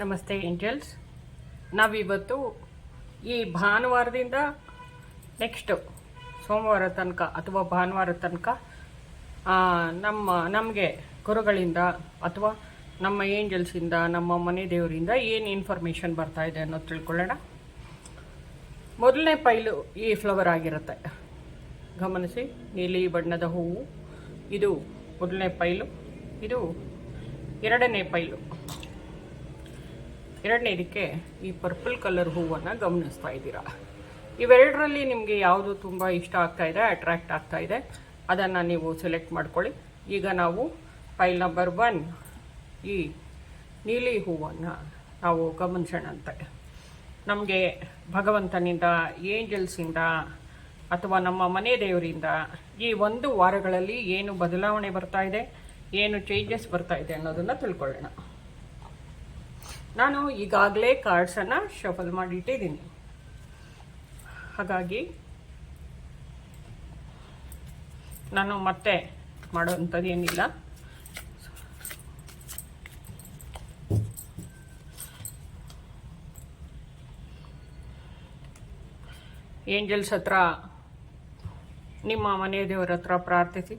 ನಮಸ್ತೆ ಏಂಜಲ್ಸ್. ನಾವಿವತ್ತು ಈ ಭಾನುವಾರದಿಂದ ನೆಕ್ಸ್ಟು ಸೋಮವಾರ ತನಕ ಅಥವಾ ಭಾನುವಾರ ತನಕ ನಮ್ಮ, ನಮಗೆ ಗುರುಗಳಿಂದ ಅಥವಾ ನಮ್ಮ ಏಂಜಲ್ಸಿಂದ, ನಮ್ಮ ಮನೆ ದೇವರಿಂದ ಏನು ಇನ್ಫಾರ್ಮೇಷನ್ ಬರ್ತಾ ಇದೆ ಅನ್ನೋದು ತಿಳ್ಕೊಳ್ಳೋಣ. ಮೊದಲನೇ ಪೈಲು ಈ ಫ್ಲವರ್ ಆಗಿರುತ್ತೆ. ಗಮನಿಸಿ, ನೀಲಿ ಬಣ್ಣದ ಹೂವು. ಇದು ಮೊದಲನೇ ಪೈಲು. ಇದು ಎರಡನೇ ಪೈಲು. ಎರಡನೇದಕ್ಕೆ ಈ ಪರ್ಪಲ್ ಕಲರ್ ಹೂವನ್ನು ಗಮನಿಸ್ತಾ ಇದ್ದೀರಾ. ಇವೆರಡರಲ್ಲಿ ನಿಮಗೆ ಯಾವುದು ತುಂಬ ಇಷ್ಟ ಆಗ್ತಾ ಇದೆ ಅಟ್ರಾಕ್ಟ್ ಆಗ್ತಾ ಇದೆ, ಅದನ್ನು ನೀವು ಸೆಲೆಕ್ಟ್ ಮಾಡ್ಕೊಳ್ಳಿ. ಈಗ ನಾವು ಫೈಲ್ ನಂಬರ್ ಒನ್ ಈ ನೀಲಿ ಹೂವನ್ನು ನಾವು ಗಮನಿಸೋಣಂತೆ ನಮಗೆ ಭಗವಂತನಿಂದ ಏಂಜಲ್ಸಿಂದ ಅಥವಾ ನಮ್ಮ ಮನೆ ದೇವರಿಂದ ಈ ಒಂದು ವಾರಗಳಲ್ಲಿ ಏನು ಬದಲಾವಣೆ ಬರ್ತಾ ಇದೆ, ಏನು ಚೇಂಜಸ್ ಬರ್ತಾ ಇದೆ ಅನ್ನೋದನ್ನು ತಿಳ್ಕೊಳ್ಳೋಣ. ನಾನು ಈಗಾಗಲೇ ಕಾರ್ಡ್ಸನ್ನು ಶಫಲ್ ಮಾಡಿ ಇಟ್ಟಿದ್ದೀನಿ ಹಾಗಾಗಿ ನಾನು ಮತ್ತೆ ಮಾಡೋವಂಥದ್ದು ಏನಿಲ್ಲ. ಏಂಜಲ್ಸ್ ಹತ್ರ, ನಿಮ್ಮ ಮನೆ ದೇವರ ಹತ್ರ ಪ್ರಾರ್ಥಿಸಿ.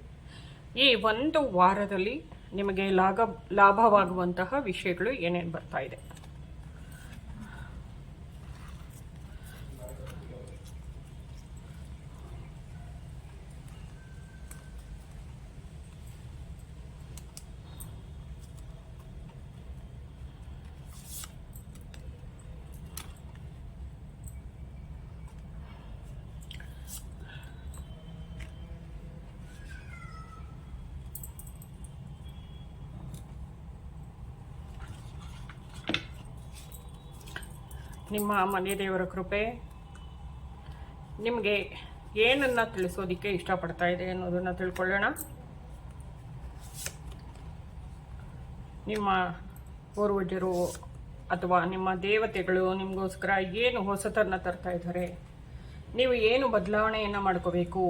ಈ ಒಂದು ವಾರದಲ್ಲಿ ನಿಮಗೆ ಲಾಭ ಲಾಭವಾಗುವಂತಹ ವಿಷಯಗಳು ಏನೇನು ಬರ್ತಾ ಇದೆ. ನಿಮ್ಮ ಮನೆ ದೇವರ ಕೃಪೆ ನಿಮಗೆ ಏನನ್ನ ತಿಳಿಸೋದಕ್ಕೆ ಇಷ್ಟಪಡ್ತಾ ಇದೆ ಅನ್ನೋದನ್ನು ತಿಳ್ಕೊಳ್ಳೋಣ. ನಿಮ್ಮ ಪೂರ್ವಜರು ಅಥವಾ ನಿಮ್ಮ ದೇವತೆಗಳು ನಿಮಗೋಸ್ಕರ ಏನು ಹೊಸತನ್ನು ತರ್ತಾ ಇದ್ದಾರೆ? ನೀವು ಏನು ಬದಲಾವಣೆಯನ್ನು ಮಾಡ್ಕೋಬೇಕು?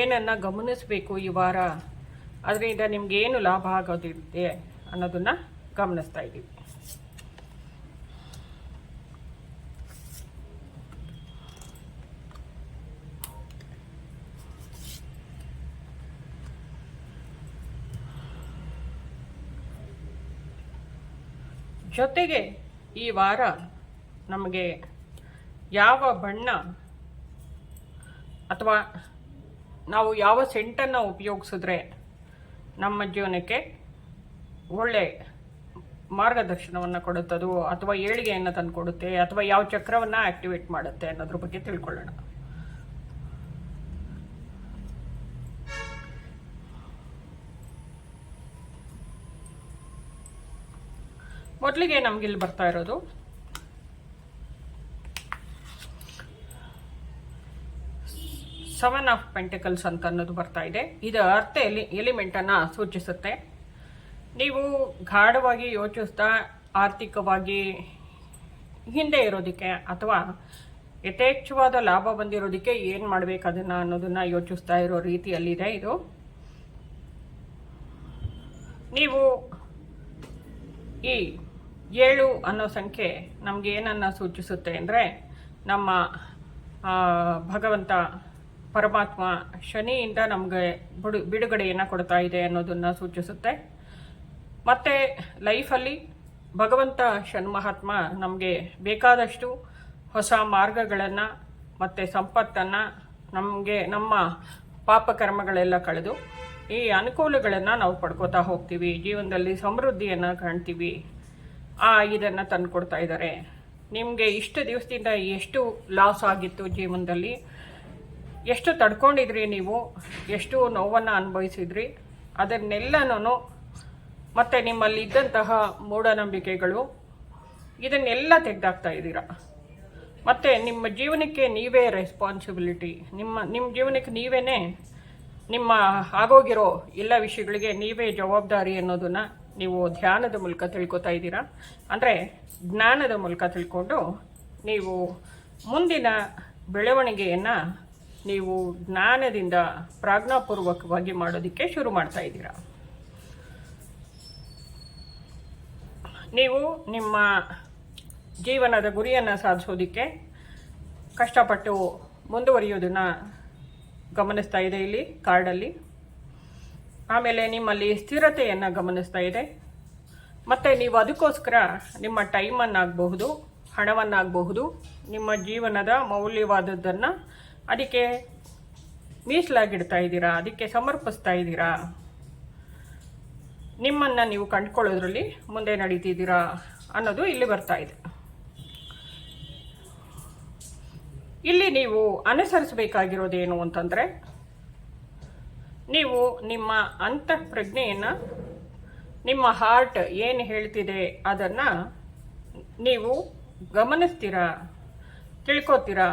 ಏನನ್ನು ಗಮನಿಸಬೇಕು ಈ ವಾರ? ಅದರಿಂದ ನಿಮ್ಗೆ ಏನು ಲಾಭ ಆಗೋದಿದೆ ಅನ್ನೋದನ್ನು ಗಮನಿಸ್ತಾ ಇದ್ದೀವಿ. ಜೊತೆಗೆ ಈ ವಾರ ನಮಗೆ ಯಾವ ಬಣ್ಣ ಅಥವಾ ನಾವು ಯಾವ ಸೆಂಟನ್ನು ಉಪಯೋಗಿಸಿದ್ರೆ ನಮ್ಮ ಜೀವನಕ್ಕೆ ಒಳ್ಳೆ ಮಾರ್ಗದರ್ಶನವನ್ನು ಕೊಡುತ್ತದೋ ಅಥವಾ ಏಳಿಗೆಯನ್ನು ತಂದು ಕೊಡುತ್ತೆ ಅಥವಾ ಯಾವ ಚಕ್ರವನ್ನು ಆಕ್ಟಿವೇಟ್ ಮಾಡುತ್ತೆ ಅನ್ನೋದ್ರ ಬಗ್ಗೆ ತಿಳ್ಕೊಳ್ಳೋಣ. ಮೊದಲಿಗೆ ನಮ್ಗಿಲ್ಲಿ ಬರ್ತಾ ಇರೋದು. ಸೆವೆನ್ ಆಫ್ ಪೆಂಟಿಕಲ್ಸ್ ಅಂತ ಅನ್ನೋದು ಬರ್ತಾ ಇದೆ. ಇದು ಅರ್ಥ ಎಲಿ ಎಲಿಮೆಂಟನ್ನು ಸೂಚಿಸುತ್ತೆ. ನೀವು ಗಾಢವಾಗಿ ಯೋಚಿಸ್ತಾ, ಆರ್ಥಿಕವಾಗಿ ಹಿಂದೆ ಇರೋದಕ್ಕೆ ಅಥವಾ ಯಥೇಚ್ಛವಾದ ಲಾಭ ಬಂದಿರೋದಕ್ಕೆ ಏನು ಮಾಡಬೇಕು ಅದನ್ನು ಅನ್ನೋದನ್ನು ಯೋಚಿಸ್ತಾ ಇರೋ ರೀತಿಯಲ್ಲಿದೆ ಇದು. ನೀವು ಈ ಏಳು ಅನ್ನೋ ಸಂಖ್ಯೆ ನಮಗೆ ಏನನ್ನು ಸೂಚಿಸುತ್ತೆ ಅಂದರೆ ನಮ್ಮ ಭಗವಂತ ಪರಮಾತ್ಮ ಶನಿಯಿಂದ ನಮಗೆ ಬಿಡು, ಬಿಡುಗಡೆಯನ್ನು ಕೊಡ್ತಾ ಇದೆ ಅನ್ನೋದನ್ನು ಸೂಚಿಸುತ್ತೆ. ಮತ್ತು ಲೈಫಲ್ಲಿ ಭಗವಂತ ಷಣ್ಮಹಾತ್ಮ ನಮಗೆ ಬೇಕಾದಷ್ಟು ಹೊಸ ಮಾರ್ಗಗಳನ್ನು ಮತ್ತು ಸಂಪತ್ತನ್ನು ನಮಗೆ, ನಮ್ಮ ಪಾಪಕರ್ಮಗಳೆಲ್ಲ ಕಳೆದು ಈ ಅನುಕೂಲಗಳನ್ನು ನಾವು ಪಡ್ಕೋತಾ ಹೋಗ್ತೀವಿ. ಜೀವನದಲ್ಲಿ ಸಮೃದ್ಧಿಯನ್ನು ಕಾಣ್ತೀವಿ. ಇದನ್ನು ತಂದು ಕೊಡ್ತಾ ಇದ್ದಾರೆ. ನಿಮಗೆ ಇಷ್ಟು ದಿವಸದಿಂದ ಎಷ್ಟು ಲಾಸ್ ಆಗಿತ್ತು ಜೀವನದಲ್ಲಿ? ಎಷ್ಟು ತಡ್ಕೊಂಡಿದ್ರಿ ನೀವು? ಎಷ್ಟು ನೋವನ್ನು ಅನುಭವಿಸಿದ್ರಿ? ಅದನ್ನೆಲ್ಲನೂ ಮತ್ತು ನಿಮ್ಮಲ್ಲಿ ಇದ್ದಂತಹ ಮೂಢನಂಬಿಕೆಗಳು ಇದನ್ನೆಲ್ಲ ತೆಗೆದಾಕ್ತಾ ಇದ್ದೀರಾ? ಮತ್ತು ನಿಮ್ಮ ಜೀವನಕ್ಕೆ ನೀವೇ ರೆಸ್ಪಾನ್ಸಿಬಿಲಿಟಿ ನಿಮ್ಮ ನಿಮ್ಮ ಜೀವನಕ್ಕೆ ನೀವೇ ನಿಮ್ಮ ಆಗೋಗಿರೋ ಎಲ್ಲ ವಿಷಯಗಳಿಗೆ ನೀವೇ ಜವಾಬ್ದಾರಿ ಅನ್ನೋದನ್ನು ನೀವು ಧ್ಯಾನದ ಮೂಲಕ ತಿಳ್ಕೊತಾ ಇದ್ದೀರಾ? ಅಂದರೆ ಜ್ಞಾನದ ಮೂಲಕ ತಿಳ್ಕೊಂಡು ನೀವು ಮುಂದಿನ ಬೆಳವಣಿಗೆಯನ್ನು ನೀವು ಜ್ಞಾನದಿಂದ ಪ್ರಾಜ್ಞಾಪೂರ್ವಕವಾಗಿ ಮಾಡೋದಕ್ಕೆ ಶುರು ಮಾಡ್ತಾ ಇದ್ದೀರಾ? ನೀವು ನಿಮ್ಮ ಜೀವನದ ಗುರಿಯನ್ನು ಸಾಧಿಸೋದಕ್ಕೆ ಕಷ್ಟಪಟ್ಟು ಮುಂದುವರಿಯೋದನ್ನು ಗಮನಿಸ್ತಾ ಇದೆ ಇಲ್ಲಿ ಕಾರ್ಡಲ್ಲಿ. ಆಮೇಲೆ ನಿಮ್ಮಲ್ಲಿ ಸ್ಥಿರತೆಯನ್ನು ಗಮನಿಸ್ತಾ ಇದೆ. ಮತ್ತು ನೀವು ಅದಕ್ಕೋಸ್ಕರ ನಿಮ್ಮ ಟೈಮನ್ನಾಗಬಹುದು ಹಣವನ್ನಾಗಬಹುದು, ನಿಮ್ಮ ಜೀವನದ ಮೌಲ್ಯವಾದದ್ದನ್ನು ಅದಕ್ಕೆ ಮೀಸಲಾಗಿಡ್ತಾ ಇದ್ದೀರಾ, ಅದಕ್ಕೆ ಸಮರ್ಪಿಸ್ತಾ ಇದ್ದೀರಾ? ನಿಮ್ಮನ್ನು ನೀವು ಕಂಡುಕೊಳ್ಳೋದ್ರಲ್ಲಿ ಮುಂದೆ ನಡೀತಿದ್ದೀರಾ ಅನ್ನೋದು ಇಲ್ಲಿ ಬರ್ತಾ ಇದೆ. ಇಲ್ಲಿ ನೀವು ಅನುಸರಿಸಬೇಕಾಗಿರೋದೇನು ಅಂತಂದರೆ ನೀವು ನಿಮ್ಮ ಅಂತಃಪ್ರಜ್ಞೆಯನ್ನು, ನಿಮ್ಮ ಹಾರ್ಟ್ ಏನು ಹೇಳ್ತಿದೆ ಅದನ್ನು ನೀವು ಗಮನಿಸ್ತೀರಾ? ತಿಳ್ಕೊತೀರಾ?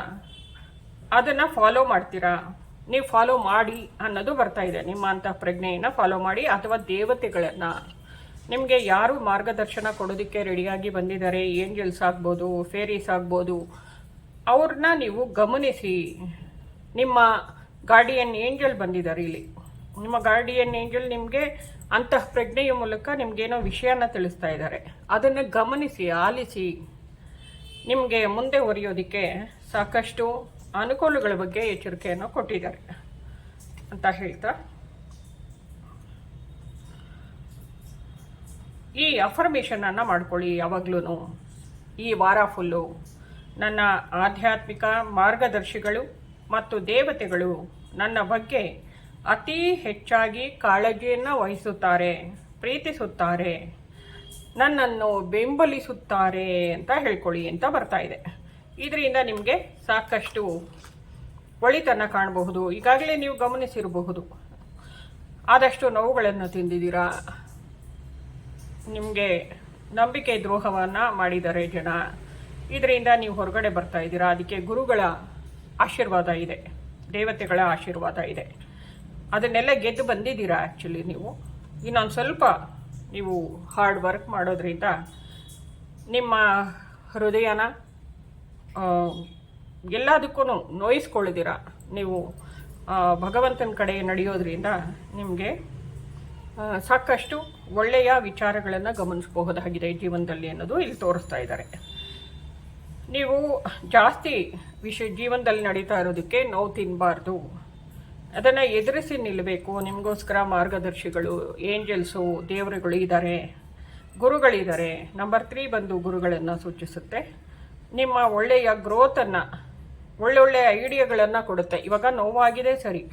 ಅದನ್ನು ಫಾಲೋ ಮಾಡ್ತೀರಾ? ನೀವು ಫಾಲೋ ಮಾಡಿ ಅನ್ನೋದು ಬರ್ತಾ ಇದೆ. ನಿಮ್ಮ ಅಂತಃಪ್ರಜ್ಞೆಯನ್ನು ಫಾಲೋ ಮಾಡಿ ಅಥವಾ ದೇವತೆಗಳನ್ನು. ನಿಮಗೆ ಯಾರು ಮಾರ್ಗದರ್ಶನ ಕೊಡೋದಕ್ಕೆ ರೆಡಿಯಾಗಿ ಬಂದಿದ್ದಾರೆ? ಏಂಜಲ್ಸ್ ಆಗ್ಬೋದು ಫೇರೀಸ್ ಆಗ್ಬೋದು. ಅವ್ರನ್ನ ನೀವು ಗಮನಿಸಿ. ನಿಮ್ಮ ಗಾರ್ಡಿಯನ್ ಏಂಜಲ್ ಬಂದಿದ್ದಾರೆ ಇಲ್ಲಿ. ನಿಮ್ಮ ಗಾರ್ಡಿಯನ್ ಏಂಜಲ್ ನಿಮಗೆ ಅಂತಃ ಪ್ರಜ್ಞೆಯ ಮೂಲಕ ನಿಮಗೇನೋ ವಿಷಯನ ತಿಳಿಸ್ತಾ ಇದ್ದಾರೆ. ಅದನ್ನು ಗಮನಿಸಿ, ಆಲಿಸಿ. ನಿಮಗೆ ಮುಂದೆ ಒರೆಯೋದಕ್ಕೆ ಸಾಕಷ್ಟು ಅನುಕೂಲಗಳ ಬಗ್ಗೆ ಎಚ್ಚರಿಕೆಯನ್ನು ಕೊಟ್ಟಿದ್ದಾರೆ ಅಂತ ಹೇಳ್ತಾ. ಈ ಅಫರ್ಮೇಷನನ್ನು ಮಾಡ್ಕೊಳ್ಳಿ ಯಾವಾಗ್ಲೂ ಈ ವಾರ ಫುಲ್ಲು ನನ್ನ ಆಧ್ಯಾತ್ಮಿಕ ಮಾರ್ಗದರ್ಶಿಗಳು ಮತ್ತು ದೇವತೆಗಳು ನನ್ನ ಬಗ್ಗೆ ಅತಿ ಹೆಚ್ಚಾಗಿ ಕಾಳಜಿಯನ್ನು ವಹಿಸುತ್ತಾರೆ, ಪ್ರೀತಿಸುತ್ತಾರೆ, ನನ್ನನ್ನು ಬೆಂಬಲಿಸುತ್ತಾರೆ ಅಂತ ಹೇಳ್ಕೊಳ್ಳಿ ಅಂತ ಬರ್ತಾ ಇದೆ. ಇದರಿಂದ ನಿಮಗೆ ಸಾಕಷ್ಟು ಒಳಿತನ್ನು ಕಾಣಬಹುದು. ಈಗಾಗಲೇ ನೀವು ಗಮನಿಸಿರಬಹುದು. ಆದಷ್ಟು ನೋವುಗಳನ್ನು ತಿಂದಿದ್ದೀರಾ? ನಿಮಗೆ ನಂಬಿಕೆ ದ್ರೋಹವನ್ನು ಮಾಡಿದ್ದಾರೆ ಜನ, ಇದರಿಂದ ನೀವು ಹೊರಗಡೆ ಬರ್ತಾ ಇದ್ದೀರಾ? ಅದಕ್ಕೆ ಗುರುಗಳ ಆಶೀರ್ವಾದ ಇದೆ, ದೇವತೆಗಳ ಆಶೀರ್ವಾದ ಇದೆ. ಅದನ್ನೆಲ್ಲ ಗೆದ್ದು ಬಂದಿದ್ದೀರಾ ಆ್ಯಕ್ಚುಲಿ ನೀವು? ಇನ್ನೊಂದು ಸ್ವಲ್ಪ ನೀವು ಹಾರ್ಡ್ ವರ್ಕ್ ಮಾಡೋದ್ರಿಂದ ನಿಮ್ಮ ಹೃದಯನ ಎಲ್ಲದಕ್ಕೂ ನೋಯಿಸ್ಕೊಳ್ಳೋದಿರ? ನೀವು ಭಗವಂತನ ಕಡೆ ನಡೆಯೋದ್ರಿಂದ ನಿಮಗೆ ಸಾಕಷ್ಟು ಒಳ್ಳೆಯ ವಿಚಾರಗಳನ್ನು ಗಮನಿಸಬಹುದಾಗಿದೆ ಜೀವನದಲ್ಲಿ ಅನ್ನೋದು ಇಲ್ಲಿ ತೋರಿಸ್ತಾ ಇದ್ದಾರೆ. ನೀವು ಜಾಸ್ತಿ ವಿಷ, ಜೀವನದಲ್ಲಿ ನಡೀತಾ ಇರೋದಕ್ಕೆ ನೋವು ತಿನ್ನಬಾರ್ದು ಅದನ್ನು ಎದುರಿಸಿ ನಿಲ್ಲಬೇಕು ನಿಮಗೋಸ್ಕರ ಮಾರ್ಗದರ್ಶಿಗಳು, ಏಂಜಲ್ಸು ದೇವರುಗಳು ಇದ್ದಾರೆ ಗುರುಗಳಿದ್ದಾರೆ. ನಂಬರ್ ತ್ರೀ ಬಂದು ಗುರುಗಳನ್ನು ಸೂಚಿಸುತ್ತೆ. ನಿಮ್ಮ ಒಳ್ಳೆಯ ಗ್ರೋತನ್ನು ಒಳ್ಳೊಳ್ಳೆ ಐಡಿಯಾಗಳನ್ನು ಕೊಡುತ್ತೆ. ಇವಾಗ ನೋವಾಗಿದೆ ಸರಿ.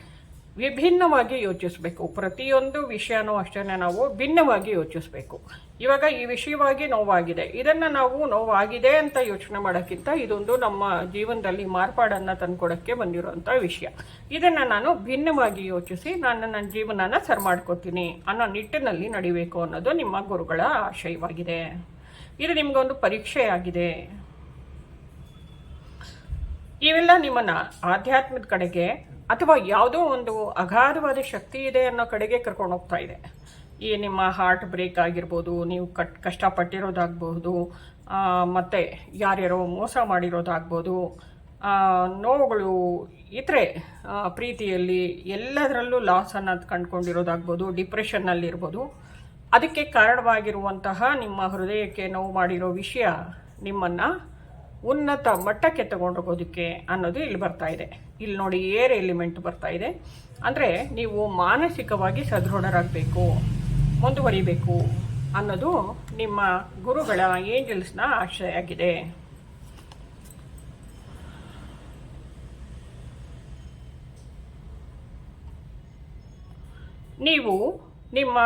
ವಿಭಿನ್ನವಾಗಿ ಯೋಚಿಸಬೇಕು. ಪ್ರತಿಯೊಂದು ವಿಷಯನೂ ಅಷ್ಟೇ ನಾವು ಭಿನ್ನವಾಗಿ ಯೋಚಿಸಬೇಕು. ಇವಾಗ ಈ ವಿಷಯವಾಗಿ ನೋವಾಗಿದೆ. ಇದನ್ನು ನಾವು ನೋವಾಗಿದೆ ಅಂತ ಯೋಚನೆ ಮಾಡೋಕ್ಕಿಂತ ಇದೊಂದು ನಮ್ಮ ಜೀವನದಲ್ಲಿ ಮಾರ್ಪಾಡನ್ನು ತಂದುಕೊಡೋಕ್ಕೆ ಬಂದಿರುವಂಥ ವಿಷಯ. ಇದನ್ನು ನಾನು ಭಿನ್ನವಾಗಿ ಯೋಚಿಸಿ ನಾನು ನನ್ನ ಜೀವನನ ಸರಿ ಮಾಡ್ಕೋತೀನಿ ಅನ್ನೋ ನಿಟ್ಟಿನಲ್ಲಿ ನಡಿಬೇಕು ಅನ್ನೋದು ನಿಮ್ಮ ಗುರುಗಳ ಆಶಯವಾಗಿದೆ. ಇದು ನಿಮಗೊಂದು ಪರೀಕ್ಷೆಯಾಗಿದೆ. ಇವೆಲ್ಲ ನಿಮ್ಮನ್ನು ಆಧ್ಯಾತ್ಮದ ಕಡೆಗೆ ಅಥವಾ ಯಾವುದೋ ಒಂದು ಅಗಾಧವಾದ ಶಕ್ತಿ ಇದೆ ಅನ್ನೋ ಕಡೆಗೆ ಕರ್ಕೊಂಡು ಹೋಗ್ತಾ ಇದೆ. ಈ ನಿಮ್ಮ ಹಾರ್ಟ್ ಬ್ರೇಕ್ ಆಗಿರ್ಬೋದು, ನೀವು ಕಟ್, ಕಷ್ಟಪಟ್ಟಿರೋದಾಗ್ಬೋದು ಮತ್ತು ಯಾರ್ಯಾರೋ ಮೋಸ ಮಾಡಿರೋದಾಗ್ಬೋದು ನೋವುಗಳು ಇದ್ರೆ ಪ್ರೀತಿಯಲ್ಲಿ ಎಲ್ಲದರಲ್ಲೂ ಲಾಸ್ ಅನ್ನೋದು ಕಂಡುಕೊಂಡಿರೋದಾಗ್ಬೋದು ಡಿಪ್ರೆಷನ್ನಲ್ಲಿರ್ಬೋದು ಅದಕ್ಕೆ ಕಾರಣವಾಗಿರುವಂತಹ ನಿಮ್ಮ ಹೃದಯಕ್ಕೆ ನೋವು ಮಾಡಿರೋ ವಿಷಯ ನಿಮ್ಮನ್ನು ಉನ್ನತ ಮಟ್ಟಕ್ಕೆ ತಗೊಂಡೋಗೋದಕ್ಕೆ ಅನ್ನೋದು ಇಲ್ಲಿ ಬರ್ತಾ ಇದೆ. ಇಲ್ಲಿ ನೋಡಿ ಏರ್ ಎಲಿಮೆಂಟ್ ಬರ್ತಾ ಇದೆ. ಅಂದರೆ ನೀವು ಮಾನಸಿಕವಾಗಿ ಸದೃಢರಾಗಬೇಕು, ಮುಂದುವರಿಬೇಕು ಅನ್ನೋದು ನಿಮ್ಮ ಗುರುಗಳ ಏಂಜಲ್ಸ್ನ ಆಶಯ ಆಗಿದೆ ನೀವು ನಿಮ್ಮ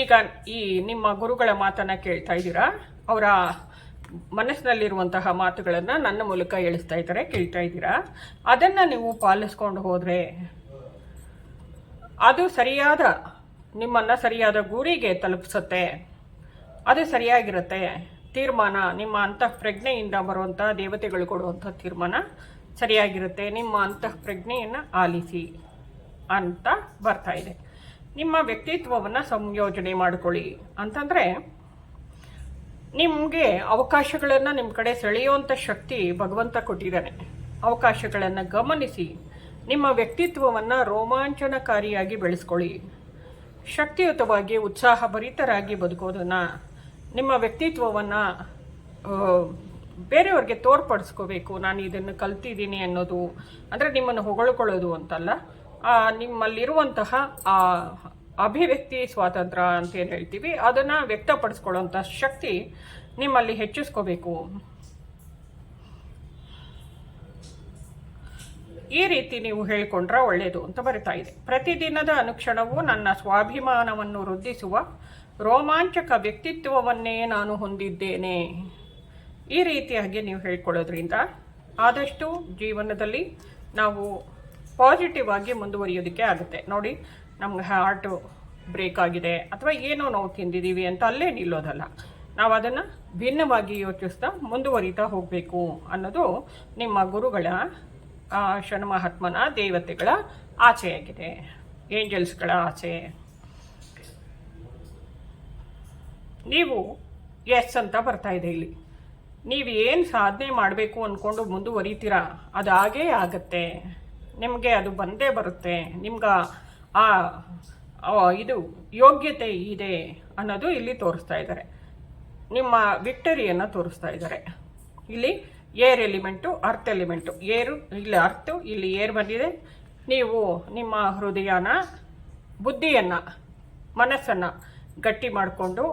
ಈಗ ಈ ನಿಮ್ಮ ಗುರುಗಳ ಮಾತನ್ನು ಕೇಳ್ತಾ ಇದ್ದೀರಾ? ಅವರ ಮನಸ್ಸಿನಲ್ಲಿರುವಂತಹ ಮಾತುಗಳನ್ನು ನನ್ನ ಮೂಲಕ ಹೇಳಿಸ್ತಾ ಇದ್ದಾರೆ, ಕೇಳ್ತಾ ಇದ್ದೀರಾ? ಅದನ್ನು ನೀವು ಪಾಲಿಸ್ಕೊಂಡು ಹೋದರೆ ಅದು ಸರಿಯಾದ, ನಿಮ್ಮನ್ನು ಸರಿಯಾದ ಗುರಿಗೆ ತಲುಪಿಸುತ್ತೆ. ಅದು ಸರಿಯಾಗಿರುತ್ತೆ. ತೀರ್ಮಾನ, ನಿಮ್ಮ ಅಂತಃ ಪ್ರಜ್ಞೆಯಿಂದ ಬರುವಂಥ ದೇವತೆಗಳು ಕೊಡುವಂಥ ತೀರ್ಮಾನ ಸರಿಯಾಗಿರುತ್ತೆ. ನಿಮ್ಮ ಅಂತಃ ಪ್ರಜ್ಞೆಯನ್ನು ಆಲಿಸಿ ಅಂತ ಬರ್ತಾ ಇದೆ. ನಿಮ್ಮ ವ್ಯಕ್ತಿತ್ವವನ್ನು ಸಂಯೋಜನೆ ಮಾಡಿಕೊಳ್ಳಿ. ಅಂತಂದರೆ ನಿಮಗೆ ಅವಕಾಶಗಳನ್ನು ನಿಮ್ಮ ಕಡೆ ಸೆಳೆಯುವಂಥ ಶಕ್ತಿ ಭಗವಂತ ಕೊಟ್ಟಿದ್ದಾನೆ. ಅವಕಾಶಗಳನ್ನು ಗಮನಿಸಿ, ನಿಮ್ಮ ವ್ಯಕ್ತಿತ್ವವನ್ನು ರೋಮಾಂಚನಕಾರಿಯಾಗಿ ಬೆಳೆಸ್ಕೊಳ್ಳಿ. ಶಕ್ತಿಯುತವಾಗಿ, ಉತ್ಸಾಹಭರಿತರಾಗಿ ಬದುಕೋದನ್ನು, ನಿಮ್ಮ ವ್ಯಕ್ತಿತ್ವವನ್ನು ಬೇರೆಯವ್ರಿಗೆ ತೋರ್ಪಡಿಸ್ಕೋಬೇಕು. ನಾನು ಇದನ್ನು ಕಲ್ತಿದ್ದೀನಿ ಅನ್ನೋದು, ಅಂದರೆ ನಿಮ್ಮನ್ನು ಹೊಗಳ್ಕೊಳ್ಳೋದು ಅಂತಲ್ಲ ನಿಮ್ಮಲ್ಲಿರುವಂತಹ ಆ ಅಭಿವ್ಯಕ್ತಿ, ಸ್ವಾತಂತ್ರ್ಯ ಅಂತ ಏನು ಹೇಳ್ತೀವಿ, ಅದನ್ನು ವ್ಯಕ್ತಪಡಿಸ್ಕೊಳ್ಳೋಂಥ ಶಕ್ತಿ ನಿಮ್ಮಲ್ಲಿ ಹೆಚ್ಚಿಸ್ಕೋಬೇಕು. ಈ ರೀತಿ ನೀವು ಹೇಳಿಕೊಂಡ್ರೆ ಒಳ್ಳೆಯದು ಅಂತ ಬರಿತಾ ಇದೆ. ಪ್ರತಿದಿನದ ಅನುಕ್ಷಣವು ನನ್ನ ಸ್ವಾಭಿಮಾನವನ್ನು ವೃದ್ಧಿಸುವ ರೋಮಾಂಚಕ ವ್ಯಕ್ತಿತ್ವವನ್ನೇ ನಾನು ಹೊಂದಿದ್ದೇನೆ. ಈ ರೀತಿಯಾಗಿ ನೀವು ಹೇಳ್ಕೊಳ್ಳೋದ್ರಿಂದ ಆದಷ್ಟು ಜೀವನದಲ್ಲಿ ನಾವು ಪಾಸಿಟಿವ್ ಆಗಿ ಮುಂದುವರಿಯೋದಕ್ಕೆ ಆಗುತ್ತೆ. ನೋಡಿ ನಮ್ಗೆ ಹಾರ್ಟು ಬ್ರೇಕ್ ಆಗಿದೆ. ಅಥವಾ ಏನೋ ನಾವು ತಿಂದಿದ್ದೀವಿ ಅಂತ ಅಲ್ಲೇ ನಿಲ್ಲೋದಲ್ಲ. ನಾವು ಅದನ್ನು ಭಿನ್ನವಾಗಿ ಯೋಚಿಸ್ತಾ ಮುಂದುವರಿತಾ ಹೋಗಬೇಕು ಅನ್ನೋದು ನಿಮ್ಮ ಗುರುಗಳ ಆ, ಶರಣಮಹಾತ್ಮನ ದೇವತೆಗಳ ಆಚೆಯಾಗಿದೆ ಏಂಜಲ್ಸ್ಗಳ ಆಚೆ. ನೀವು ಎಸ್ ಅಂತ ಬರ್ತಾ ಇದೆ ಇಲ್ಲಿ. ನೀವು ಏನು ಸಾಧನೆ ಮಾಡಬೇಕು ಅಂದ್ಕೊಂಡು ಮುಂದುವರಿತೀರಾ? ಅದು ಹಾಗೇ ಆಗತ್ತೆ. ನಿಮಗೆ ಅದು ಬಂದೇ ಬರುತ್ತೆ. ನಿಮ್ಗೆ ಆ ಇದು ಯೋಗ್ಯತೆ ಇದೆ ಅನ್ನೋದು ಇಲ್ಲಿ ತೋರಿಸ್ತಾ ಇದ್ದಾರೆ. ನಿಮ್ಮ ವಿಕ್ಟರಿಯನ್ನು ತೋರಿಸ್ತಾ ಇದ್ದಾರೆ. ಇಲ್ಲಿ ಏರ್ ಎಲಿಮೆಂಟು, ಅರ್ತ್ ಎಲಿಮೆಂಟು. ಏರು, ಇಲ್ಲಿ ಅರ್ತು, ಇಲ್ಲಿ ಏರ್ ಬಂದಿದೆ. ನೀವು ನಿಮ್ಮ ಹೃದಯನ, ಬುದ್ಧಿಯನ್ನು, ಮನಸ್ಸನ್ನು ಗಟ್ಟಿ ಮಾಡಿಕೊಂಡು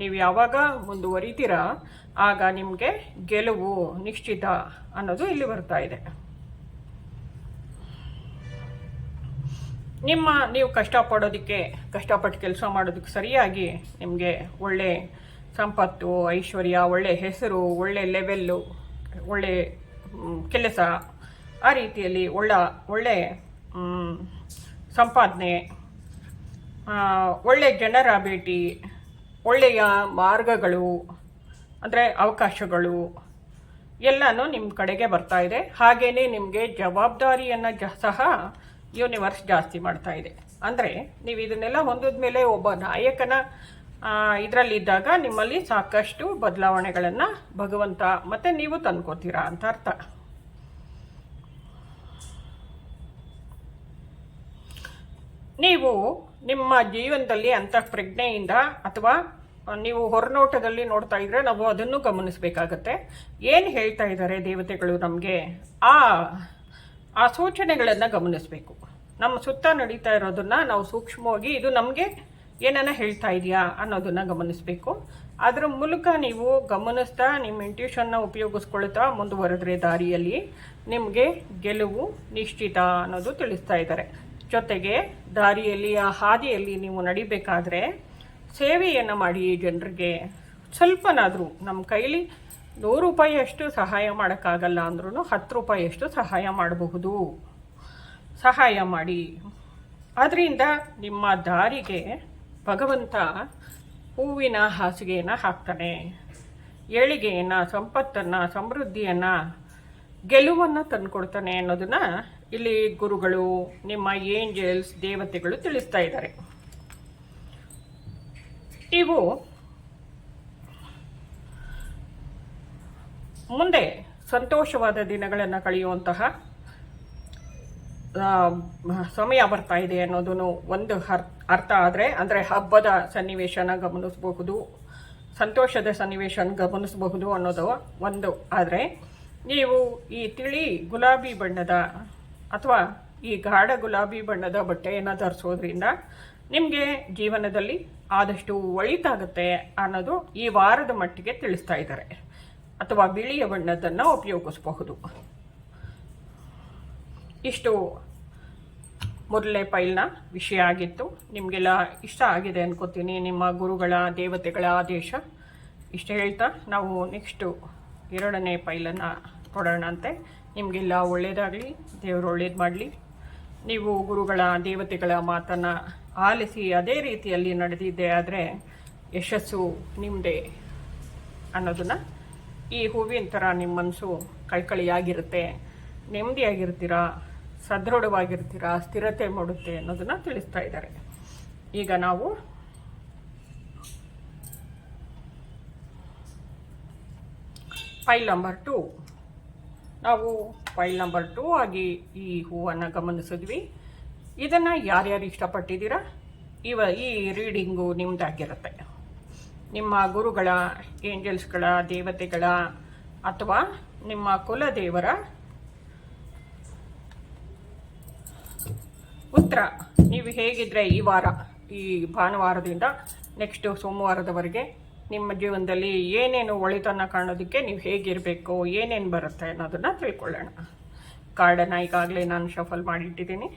ನೀವು ಯಾವಾಗ ಮುಂದುವರಿತೀರಾ, ಆಗ ನಿಮಗೆ ಗೆಲುವು ನಿಶ್ಚಿತ ಅನ್ನೋದು ಇಲ್ಲಿ ಬರ್ತಾ ಇದೆ. ನಿಮ್ಮ ನೀವು ಕಷ್ಟಪಡೋದಕ್ಕೆ, ಕಷ್ಟಪಟ್ಟು ಕೆಲಸ ಮಾಡೋದಕ್ಕೆ ಸರಿಯಾಗಿ ನಿಮಗೆ ಒಳ್ಳೆ ಸಂಪತ್ತು, ಐಶ್ವರ್ಯ, ಒಳ್ಳೆ ಹೆಸರು, ಒಳ್ಳೆ ಲೆವೆಲ್ಲು ಒಳ್ಳೆ ಕೆಲಸ ಆ ರೀತಿಯಲ್ಲಿ ಒಳ್ಳ, ಒಳ್ಳೆ ಸಂಪಾದನೆ ಒಳ್ಳೆ ಜನರ ಭೇಟಿ, ಒಳ್ಳೆಯ ಮಾರ್ಗಗಳು, ಅಂದರೆ ಅವಕಾಶಗಳು ಎಲ್ಲನೂ ನಿಮ್ಮ ಕಡೆಗೆ ಬರ್ತಾ ಇದೆ. ಹಾಗೆಯೇ ನಿಮಗೆ ಜವಾಬ್ದಾರಿಯನ್ನು ಸಹ ಯೂನಿವರ್ಸ್ ಜಾಸ್ತಿ ಮಾಡ್ತಾ ಇದೆ. ಅಂದರೆ ನೀವು ಇದನ್ನೆಲ್ಲ ಹೊಂದಿದ ಮೇಲೆ ಒಬ್ಬ ನಾಯಕನ ಇದರಲ್ಲಿದ್ದಾಗ ನಿಮ್ಮಲ್ಲಿ ಸಾಕಷ್ಟು ಬದಲಾವಣೆಗಳನ್ನು ಭಗವಂತ ಮತ್ತು ನೀವು ತಂದ್ಕೋತೀರಾ ಅಂತ ಅರ್ಥ. ನೀವು ನಿಮ್ಮ ಜೀವನದಲ್ಲಿ ಅಂತಃಪ್ರಜ್ಞೆಯಿಂದ ಅಥವಾ ನೀವು ಹೊರನೋಟದಲ್ಲಿ ನೋಡ್ತಾ ಇದ್ರೆ ನಾವು ಅದನ್ನು ಗಮನಿಸಬೇಕಾಗತ್ತೆ. ಏನು ಹೇಳ್ತಾ ಇದ್ದಾರೆ ದೇವತೆಗಳು ನಮಗೆ? ಆ ಆ ಸೂಚನೆಗಳನ್ನು ಗಮನಿಸಬೇಕು. ನಮ್ಮ ಸುತ್ತ ನಡೀತಾ ಇರೋದನ್ನು ನಾವು ಸೂಕ್ಷ್ಮವಾಗಿ ಇದು ನಮಗೆ ಏನನ್ನ ಹೇಳ್ತಾ ಇದೆಯಾ ಅನ್ನೋದನ್ನು ಗಮನಿಸಬೇಕು. ಅದರ ಮೂಲಕ ನೀವು ಗಮನಿಸ್ತಾ ನಿಮ್ಮ ಇಂಟ್ಯೂಷನ್ನ ಉಪಯೋಗಿಸ್ಕೊಳ್ತಾ ಮುಂದುವರೆದ್ರೆ ದಾರಿಯಲ್ಲಿ ನಿಮಗೆ ಗೆಲುವು ನಿಶ್ಚಿತ ಅನ್ನೋದು ತಿಳಿಸ್ತಾ ಇದ್ದಾರೆ. ಜೊತೆಗೆ ದಾರಿಯಲ್ಲಿ, ಆ ಹಾದಿಯಲ್ಲಿ ನೀವು ನಡಿಬೇಕಾದ್ರೆ ಸೇವೆಯನ್ನು ಮಾಡಿ ಜನರಿಗೆ. ಸ್ವಲ್ಪನಾದರೂ ನಮ್ಮ ಕೈಲಿ ನೂರು ರೂಪಾಯಿಯಷ್ಟು ಸಹಾಯ ಮಾಡೋಕ್ಕಾಗಲ್ಲ ಅಂದ್ರೂ ಹತ್ತು ರೂಪಾಯಿಯಷ್ಟು ಸಹಾಯ ಮಾಡಬಹುದು. ಸಹಾಯ ಮಾಡಿ. ಅದರಿಂದ ನಿಮ್ಮ ದಾರಿಗೆ ಭಗವಂತ ಹೂವಿನ ಹಾಸಿಗೆಯನ್ನು ಹಾಕ್ತಾನೆ. ಏಳಿಗೆಯನ್ನು, ಸಂಪತ್ತನ್ನು, ಸಮೃದ್ಧಿಯನ್ನು, ಗೆಲುವನ್ನು ತಂದುಕೊಡ್ತಾನೆ ಅನ್ನೋದನ್ನು ಇಲ್ಲಿ ಗುರುಗಳು, ನಿಮ್ಮ ಏಂಜಲ್ಸ್, ದೇವತೆಗಳು ತಿಳಿಸ್ತಾ ಇದ್ದಾರೆ. ಇವು ಮುಂದೆ ಸಂತೋಷವಾದ ದಿನಗಳನ್ನು ಕಳೆಯುವಂತಹ ಸಮಯ ಬರ್ತಾ ಇದೆ ಅನ್ನೋದನ್ನು ಒಂದು ಅರ್ಥ ಆದರೆ, ಅಂದರೆ ಹಬ್ಬದ ಸನ್ನಿವೇಶನ ಗಮನಿಸಬಹುದು, ಸಂತೋಷದ ಸನ್ನಿವೇಶನ ಗಮನಿಸಬಹುದು ಅನ್ನೋದು ಒಂದು ಆದರೆ, ನೀವು ಈ ತಿಳಿ ಗುಲಾಬಿ ಬಣ್ಣದ ಅಥವಾ ಈ ಗಾಢ ಗುಲಾಬಿ ಬಣ್ಣದ ಬಟ್ಟೆಯನ್ನು ಧರಿಸೋದ್ರಿಂದ ನಿಮಗೆ ಜೀವನದಲ್ಲಿ ಆದಷ್ಟು ಒಳಿತಾಗುತ್ತೆ ಅನ್ನೋದು ಈ ವಾರದ ಮಟ್ಟಿಗೆ ತಿಳಿಸ್ತಾ ಇದ್ದಾರೆ. ಅಥವಾ ಬಿಳಿಯ ಬಣ್ಣದನ್ನು ಉಪಯೋಗಿಸಬಹುದು. ಇಷ್ಟು ಮೊದಲನೇ ಫೈಲ್ನ ವಿಷಯ ಆಗಿತ್ತು. ನಿಮಗೆಲ್ಲ ಇಷ್ಟ ಆಗಿದೆ ಅನ್ಕೋತೀನಿ. ನಿಮ್ಮ ಗುರುಗಳ, ದೇವತೆಗಳ ಆದೇಶ. ಇಷ್ಟು ಹೇಳ್ತಾ, ನಾವು ನೆಕ್ಸ್ಟು ಎರಡನೇ ಫೈಲನ್ನು ಕೊಡೋಣಂತೆ ನಿಮಗೆಲ್ಲ ಒಳ್ಳೆಯದಾಗಲಿ ದೇವರು ಒಳ್ಳೇದು ಮಾಡಲಿ. ನೀವು ಗುರುಗಳ, ದೇವತೆಗಳ ಮಾತನ್ನು ಆಲಿಸಿ ಅದೇ ರೀತಿಯಲ್ಲಿ ನಡೆದಿದ್ದೆ ಆದರೆ ಯಶಸ್ಸು ನಿಮ್ಮದೇ ಅನ್ನೋದನ್ನು ಈ ಹೂವಿನ ಥರ ನಿಮ್ಮ ಮನಸ್ಸು ಕಳ್ಕಳಿಯಾಗಿರುತ್ತೆ, ನೆಮ್ಮದಿಯಾಗಿರ್ತೀರಾ, ಸದೃಢವಾಗಿರ್ತೀರಾ, ಸ್ಥಿರತೆ ಮೂಡುತ್ತೆ ಅನ್ನೋದನ್ನು ತಿಳಿಸ್ತಾ ಇದ್ದಾರೆ. ಈಗ ನಾವು ಫೈಲ್ ನಂಬರ್ ಟು. ನಾವು ಫೈಲ್ ನಂಬರ್ ಟು ಆಗಿ ಈ ಹೂವನ್ನು ಗಮನಿಸಿದ್ವಿ. ಇದನ್ನು ಯಾರ್ಯಾರು ಇಷ್ಟಪಟ್ಟಿದ್ದೀರಾ? ಇವ ಈ ರೀಡಿಂಗು ನಿಮ್ದಾಗಿರುತ್ತೆ. ನಿಮ್ಮ ಗುರುಗಳ ಏಂಜಲ್ಸ್ಗಳ ದೇವತೆಗಳ ಅಥವಾ ನಿಮ್ಮ ಕುಲದೇವರ ಉತ್ತರ. ನೀವು ಹೇಗಿದ್ರೆ ಈ ವಾರ, ಈ ಭಾನುವಾರದಿಂದ ನೆಕ್ಸ್ಟ್ ಸೋಮವಾರದವರೆಗೆ ನಿಮ್ಮ ಜೀವನದಲ್ಲಿ ಏನೇನು ಒಳಿತನ್ನು ಕಾಣೋದಕ್ಕೆ ನೀವು ಹೇಗಿರಬೇಕು, ಏನೇನು ಬರುತ್ತೆ ಅನ್ನೋದನ್ನು ತಿಳ್ಕೊಳ್ಳೋಣ. ಕಾರ್ಡನ್ನು ಈಗಾಗಲೇ ನಾನು ಶಫಲ್ ಮಾಡಿಟ್ಟಿದ್ದೀನಿ.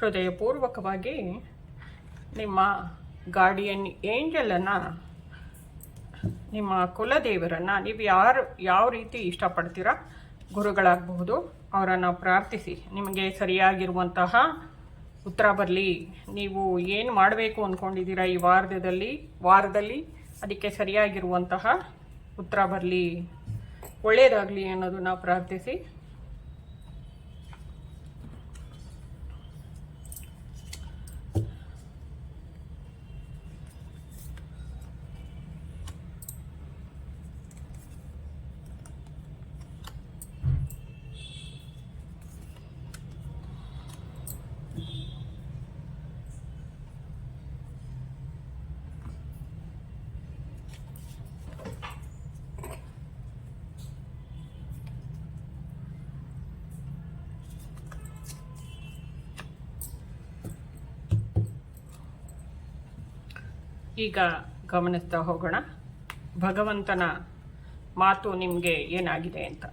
ಹೃದಯಪೂರ್ವಕವಾಗಿ ನಿಮ್ಮ ಗಾರ್ಡಿಯನ್ ಏಂಜಲನ್ನು ನಿಮ್ಮ ಕುಲದೇವರನ್ನು ನೀವು ಯಾರು, ಯಾವ ರೀತಿ ಇಷ್ಟಪಡ್ತೀರಾ ಗುರುಗಳಾಗಬಹುದು, ಅವರನ್ನು ಪ್ರಾರ್ಥಿಸಿ. ನಿಮಗೆ ಸರಿಯಾಗಿರುವಂತಹ ಉತ್ತರ ಬರಲಿ. ನೀವು ಏನು ಮಾಡಬೇಕು ಅಂದ್ಕೊಂಡಿದ್ದೀರಾ ಈ ವಾರದಲ್ಲಿ ವಾರದಲ್ಲಿ? ಅದಕ್ಕೆ ಸರಿಯಾಗಿರುವಂತಹ ಉತ್ತರ ಬರಲಿ. ಒಳ್ಳೆಯದಾಗಲಿ ಅನ್ನೋದನ್ನು ಪ್ರಾರ್ಥಿಸಿ. ಈಗ ಗಮನಿಸ್ತಾ ಹೋಗೋಣ. ಭಗವಂತನ ಮಾತು ನಿಮಗೆ ಏನಾಗಿದೆ ಅಂತ.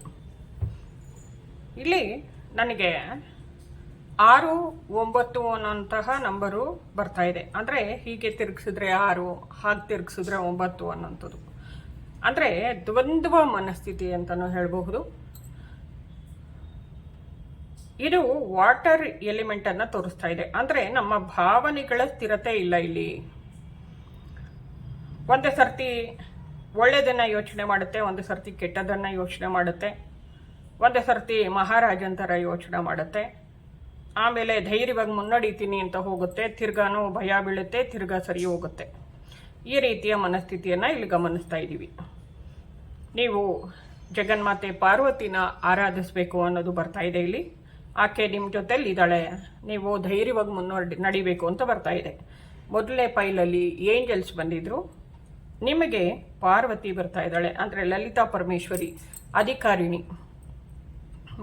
ಇಲ್ಲಿ ನನಗೆ ಆರು, ಒಂಬತ್ತು ಅನ್ನೋಂತಹ ನಂಬರು ಬರ್ತಾ ಇದೆ. ಅಂದರೆ ಹೀಗೆ ತಿರುಗಿಸಿದ್ರೆ ಆರು, ಹಾಗೆ ತಿರುಗಿಸಿದ್ರೆ ಒಂಬತ್ತು ಅನ್ನೋಂಥದ್ದು. ಅಂದರೆ ದ್ವಂದ್ವ ಮನಸ್ಥಿತಿ ಅಂತಲೂ ಹೇಳಬಹುದು. ಇದು ವಾಟರ್ ಎಲಿಮೆಂಟನ್ನು ತೋರಿಸ್ತಾ ಇದೆ. ಅಂದರೆ ನಮ್ಮ ಭಾವನೆಗಳ ಸ್ಥಿರತೆ ಇಲ್ಲ ಇಲ್ಲಿ. ಒಂದೇ ಸರ್ತಿ ಒಳ್ಳೆಯದನ್ನು ಯೋಚನೆ ಮಾಡುತ್ತೆ, ಒಂದು ಸರ್ತಿ ಕೆಟ್ಟದನ್ನು ಯೋಚನೆ ಮಾಡುತ್ತೆ, ಒಂದು ಸರ್ತಿ ಮಹಾರಾಜಂತರ ಯೋಚನೆ ಮಾಡುತ್ತೆ. ಆಮೇಲೆ ಧೈರ್ಯವಾಗಿ ಮುನ್ನಡೀತೀನಿ ಅಂತ ಹೋಗುತ್ತೆ, ತಿರ್ಗಾನು ಭಯ ಬೀಳುತ್ತೆ, ತಿರ್ಗಾ ಸರಿ ಹೋಗುತ್ತೆ. ಈ ರೀತಿಯ ಮನಸ್ಥಿತಿಯನ್ನು ಇಲ್ಲಿ ಗಮನಿಸ್ತಾ ಇದ್ದೀವಿ ನೀವು ಜಗನ್ಮಾತೆ ಪಾರ್ವತಿನ ಆರಾಧಿಸಬೇಕು ಅನ್ನೋದು ಬರ್ತಾ ಇದೆ ಇಲ್ಲಿ. ಆಕೆ ನಿಮ್ಮ ಜೊತೆಲಿ ಇದ್ದಾಳೆ ನೀವು ಧೈರ್ಯವಾಗಿ ಮುನ್ನಡಿ, ನಡಿಬೇಕು ಅಂತ ಬರ್ತಾ ಇದೆ. ಮೊದಲನೇ ಪೈಲಲ್ಲಿ ಏಂಜಲ್ಸ್ ಬಂದಿದ್ರು. ನಿಮಗೆ ಪಾರ್ವತಿ ಬರ್ತಾ ಇದ್ದಾಳೆ ಅಂದರೆ ಲಲಿತಾ ಪರಮೇಶ್ವರಿ, ಅಧಿಕಾರಿಣಿ.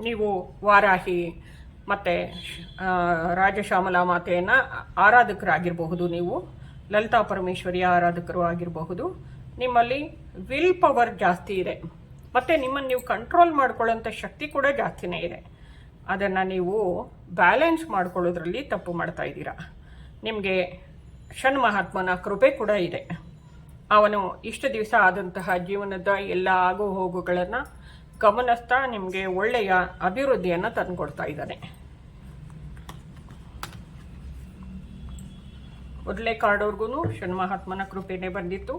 ನೀವು ವಾರಾಹಿ ಮತ್ತು ರಾಜಶ್ಯಾಮಲಾ ಮಾತೆಯನ್ನು ಆರಾಧಕರಾಗಿರಬಹುದು ನೀವು. ಲಲಿತಾ ಪರಮೇಶ್ವರಿಯ ಆರಾಧಕರು ಆಗಿರಬಹುದು. ನಿಮ್ಮಲ್ಲಿ ವಿಲ್ ಪವರ್ ಜಾಸ್ತಿ ಇದೆ. ಮತ್ತು ನಿಮ್ಮನ್ನು ನೀವು ಕಂಟ್ರೋಲ್ ಮಾಡ್ಕೊಳ್ಳೋಂಥ ಶಕ್ತಿ ಕೂಡ ಜಾಸ್ತಿನೇ ಇದೆ. ಅದನ್ನು ನೀವು ಬ್ಯಾಲೆನ್ಸ್ ಮಾಡ್ಕೊಳ್ಳೋದ್ರಲ್ಲಿ ತಪ್ಪು ಮಾಡ್ತಾ ಇದ್ದೀರಾ. ನಿಮಗೆ ಷಣ್ಮಹಾತ್ಮನ ಕೃಪೆ ಕೂಡ ಇದೆ. ಅವನು ಇಷ್ಟು ದಿವಸ ಆದಂತಹ ಜೀವನದ ಎಲ್ಲ ಆಗು ಹೋಗುಗಳನ್ನು ಗಮನಿಸ್ತಾ ನಿಮಗೆ ಒಳ್ಳೆಯ ಅಭಿವೃದ್ಧಿಯನ್ನು ತಂದುಕೊಡ್ತಾ ಇದ್ದಾನೆ. ಮೊದಲೇ ಕಾರ್ಡವ್ರಿಗೂ ಮಹಾತ್ಮನ ಕೃಪೆನೇ ಬಂದಿತ್ತು.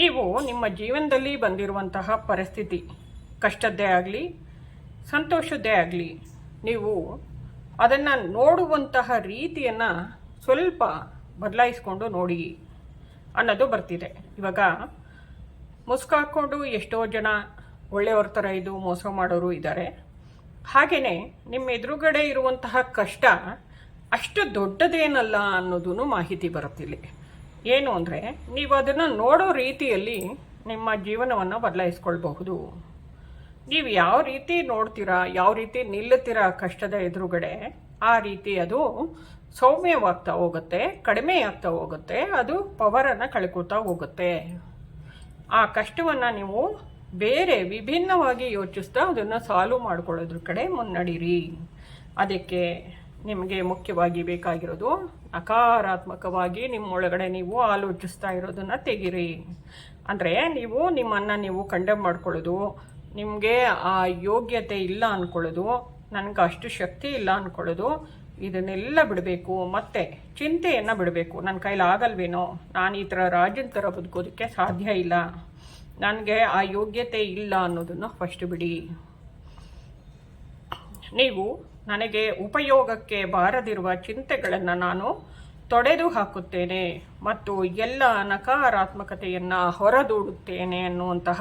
ನೀವು ನಿಮ್ಮ ಜೀವನದಲ್ಲಿ ಬಂದಿರುವಂತಹ ಪರಿಸ್ಥಿತಿ ಕಷ್ಟದ್ದೇ ಆಗಲಿ, ಸಂತೋಷದ್ದೇ ಆಗಲಿ, ನೀವು ಅದನ್ನು ನೋಡುವಂತಹ ರೀತಿಯನ್ನು ಸ್ವಲ್ಪ ಬದಲಾಯಿಸ್ಕೊಂಡು ನೋಡಿ ಅನ್ನೋದು ಬರ್ತಿದೆ. ಇವಾಗ ಮುಸ್ಕಾಕೊಂಡು ಎಷ್ಟೋ ಜನ ಒಳ್ಳೆಯವ್ರ ಥರ ಇದು ಮೋಸ ಮಾಡೋರು ಇದ್ದಾರೆ. ಹಾಗೆಯೇ ನಿಮ್ಮ ಎದುರುಗಡೆ ಇರುವಂತಹ ಕಷ್ಟ ಅಷ್ಟು ದೊಡ್ಡದೇನಲ್ಲ ಅನ್ನೋದೂ ಮಾಹಿತಿ ಬರುತ್ತಿಲ್ಲ ಏನು ಅಂದರೆ ನೀವು ಅದನ್ನು ನೋಡೋ ರೀತಿಯಲ್ಲಿ ನಿಮ್ಮ ಜೀವನವನ್ನು ಬದಲಾಯಿಸ್ಕೊಳ್ಬಹುದು. ನೀವು ಯಾವ ರೀತಿ ನೋಡ್ತೀರಾ, ಯಾವ ರೀತಿ ನಿಲ್ಲುತ್ತೀರಾ ಕಷ್ಟದ ಎದುರುಗಡೆ, ಆ ರೀತಿ ಅದು ಸೌಮ್ಯವಾಗ್ತಾ ಹೋಗುತ್ತೆ ಕಡಿಮೆ ಆಗ್ತಾ ಹೋಗುತ್ತೆ, ಅದು ಪವರನ್ನು ಕಳ್ಕೊತಾ ಹೋಗುತ್ತೆ. ಆ ಕಷ್ಟವನ್ನು ನೀವು ಬೇರೆ ವಿಭಿನ್ನವಾಗಿ ಯೋಚಿಸ್ತಾ ಅದನ್ನು ಸಾಲ್ವ್ ಮಾಡ್ಕೊಳ್ಳೋದ್ರ ಕಡೆ ಮುನ್ನಡೀರಿ. ಅದಕ್ಕೆ ನಿಮಗೆ ಮುಖ್ಯವಾಗಿ ಬೇಕಾಗಿರೋದು ನಕಾರಾತ್ಮಕವಾಗಿ ನಿಮ್ಮೊಳಗಡೆ ನೀವು ಆಲೋಚಿಸ್ತಾ ಇರೋದನ್ನು ತೆಗೀರಿ. ಅಂದರೆ ನೀವು ನಿಮ್ಮನ್ನು ನೀವು ಕಂಡೆಮ್ ಮಾಡ್ಕೊಳ್ಳೋದು, ನಿಮಗೆ ಆ ಯೋಗ್ಯತೆ ಇಲ್ಲ ಅಂದ್ಕೊಳ್ಳೋದು ನನಗೆ ಅಷ್ಟು ಶಕ್ತಿ ಇಲ್ಲ ಅಂದ್ಕೊಳ್ಳೋದು ಇದನ್ನೆಲ್ಲ ಬಿಡಬೇಕು, ಮತ್ತೆ ಚಿಂತೆಯನ್ನು ಬಿಡಬೇಕು. ನನ್ನ ಕೈಲಿ ಆಗಲ್ವೇನೋ? ನಾನು ಈ ಥರ ರಾಜನ ಥರ ಬದುಕೋದಕ್ಕೆ ಸಾಧ್ಯ ಇಲ್ಲ. ನನಗೆ ಆ ಯೋಗ್ಯತೆ ಇಲ್ಲ ಅನ್ನೋದನ್ನು ಫಸ್ಟ್ ಬಿಡಿ. ನೀವು ನನಗೆ ಉಪಯೋಗಕ್ಕೆ ಬಾರದಿರುವ ಚಿಂತೆಗಳನ್ನು ನಾನು ತೊಡೆದು ಹಾಕುತ್ತೇನೆ ಮತ್ತು ಎಲ್ಲ ನಕಾರಾತ್ಮಕತೆಯನ್ನು ಹೊರದೂಡುತ್ತೇನೆ ಅನ್ನುವಂತಹ